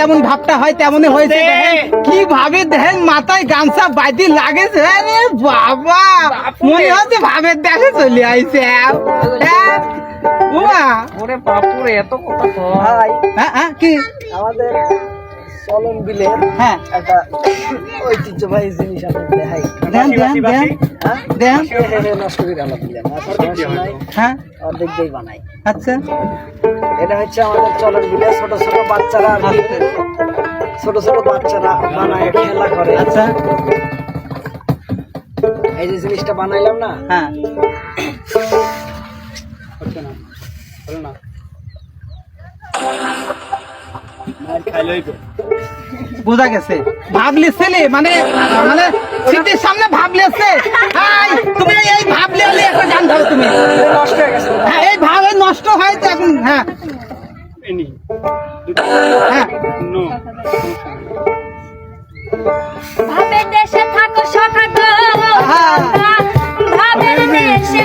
যেমন ভাবটা হয় তেমনই হয়েছে। কি ভাবে দেখেন মাথায় গামছা বাইতে লাগে রে বাবা মনে হচ্ছে ভাবের দেখে চলে আইছে। হ্যাঁ? ওরে বাপুরে এত কথা হ্যাঁ হ্যাঁ কি? আমাদের চলন বিলে হ্যাঁ। একটা ঐতিহ্যবাহী জিনিস আমি দেখাই। দেন দেন দেন। হ্যাঁ? দেন। হে হে হে নষ্ট করে আলাপ দিলাম হ্যাঁ অর্ধেক দিয়ে বানাই। আচ্ছা। এটা হচ্ছে আমাদের চলন বিলে ছোট ছোট বাচ্চারা ছোট ছোট বাচ্চারা বানায় খেলা করে। আচ্ছা। এই যে জিনিসটা বানাইলাম না? হ্যাঁ। বোঝা গেছে। ভাবলে ছেলে মানে মানে স্মৃতির সামনে ভাবলেছে হাই তুমি এই ভাবলে হলে একটা গান ধরো তুমি। নষ্ট হয়ে গেছে হ্যাঁ এই ভাব নষ্ট হয় তো এখন হ্যাঁ। হ্যাঁ। ভাবের দেশে থাকো সখা গো ভাবের দেশে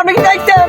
আপনি কি দেখছেন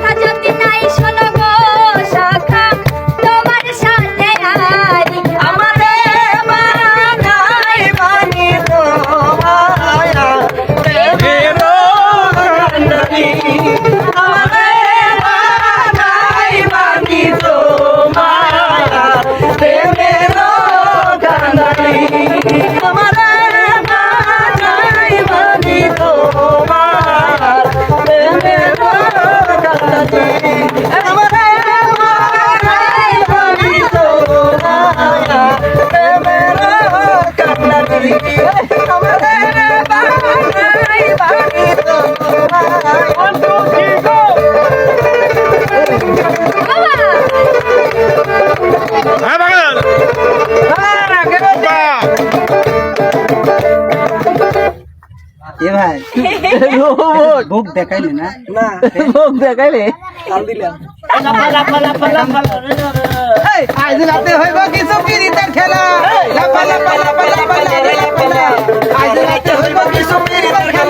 বুক দেখাইলে না? না বুক দেখাইলে? কাল দিলাম। আজ রাতে হইব কিছু পিরিতের খেলা। লাপা লাপা লাপা লাপা লাপা আজ রাতে হইব কিছু পিরিতের খেলা।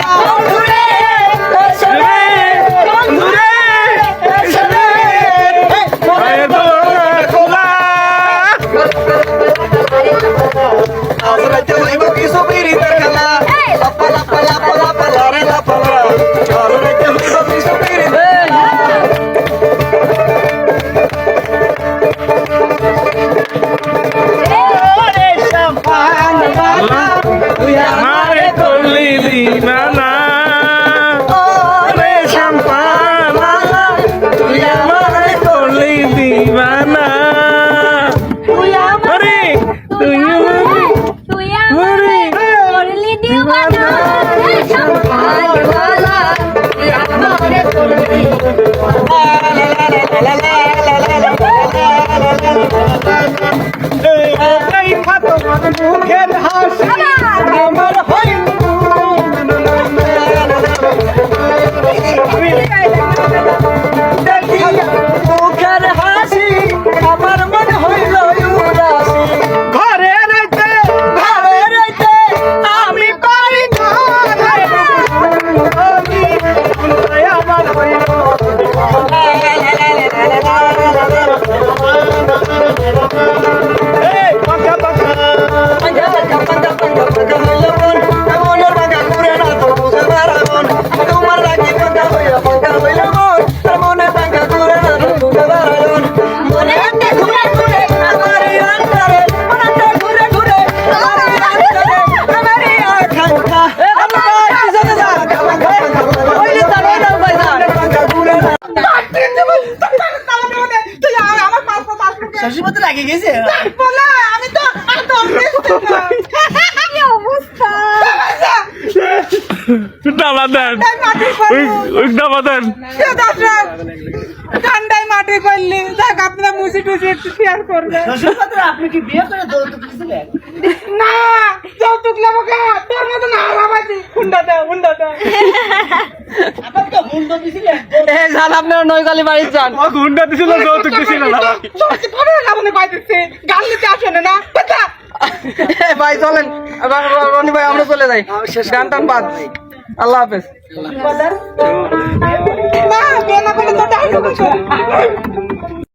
এই পাঁচ মতো লাগে গেছে। বলা আমি তো ডাবা দেন। ওই ডাবা দেন। ঠান্ডায় মাটি করলি দেখ আপনারা মুসি টুসি একটু শেয়ার করবে। আপনি কি বিয়ে করে না যৌতুক নেব কে? তোর মতো না বাবাজি হুন্ডা দাও হুন্ডা দাও আপনার বাড়ি যান ও গুন্ডা দিছিল যৌতুক দিছিল না। নিতে ভাই চলেন। রনি ভাই আমরা চলে যাই। গান টান বাদ। আল্লাহ হাফেজ।